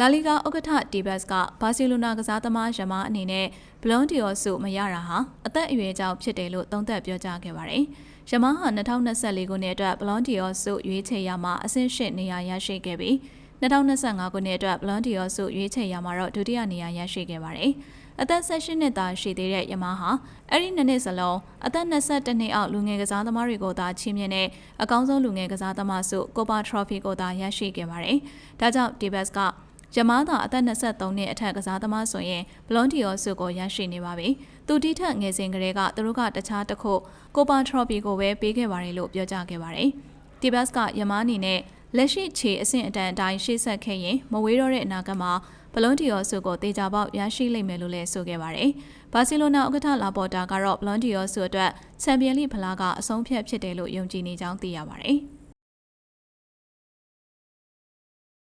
လာလီဂါဥက္ကဋ္ဌတီဘတ်စ်ကဘာစီလိုနာကစားသမားယမားအနေနဲ့ဘလွန်ဒီယောဆုမရတာဟာအသက်အရွယ်ကြောင့်ဖြစ်တယ်လို့သုံးသပ်ပြောကြားခဲ့ပါတယ်။ယမားဟာ2024ခုနှစ်အတွက်ဘလွန်ဒီယောဆုရွေးချယ်ရမှာအဆင့်၈နေရာရရှိခဲ့ပြီး2025ခုနှစ်အတွက်ဘလွန်ဒီယောဆုရွေးချယ်ရမှာတော့ဒုတိယနေရာရရှိခဲ့ပါတယ်။အသက်16နှစ်သားရှိသေးတဲ့ယမားဟာအဲ့ဒီနှစ်နှစ်စလုံးအသက်22နှစ်အောက်လူငယ်ကစားသမားတွေကိုသာချီးမြှင့်တဲ့အကောင်းဆုံးလူငယ်ကစားသမားဆုကိုပါထရော်ဖီကိုသာရရှိခဲ့ပါတယ်။ဒါကြောင့်ဒီဘတ်စ်က ယမားသာအသက်23နှစ်အထက်ကစားသမားဆိုရင်ဘလွန်တီယောဆုကိုရရှိနေပါပြီ။သူတိထက်ငယ်စဉ်ကလေးကသူတို့ကတခြားတစ်ခုကိုပါထရော်ဖီကိုပဲပေးခဲ့ပါတယ်လို့ပြောကြားခဲ့ပါတယ်။ဒီဘတ်စ်ကယမားအနေနဲ့လက်ရှိခြေအဆင့်အတန်းအတိုင်းရှေ့ဆက်ခဲ့ရင်မဝေးတော့တဲ့အနာဂတ်မှာဘလွန်တီယောဆုကိုတေချာပေါက်ရရှိလိမ့်မယ်လို့လည်းဆိုခဲ့ပါတယ်။ဘာစီလိုနာဥက္ကဋ္ဌလာပေါ်တာကတော့ဘလွန်တီယောဆုအတွက်ချန်ပီယံလိဖလားကအဆုံးဖြတ်ဖြစ်တယ်လို့ယုံကြည်နေကြောင်းသိရပါတယ်။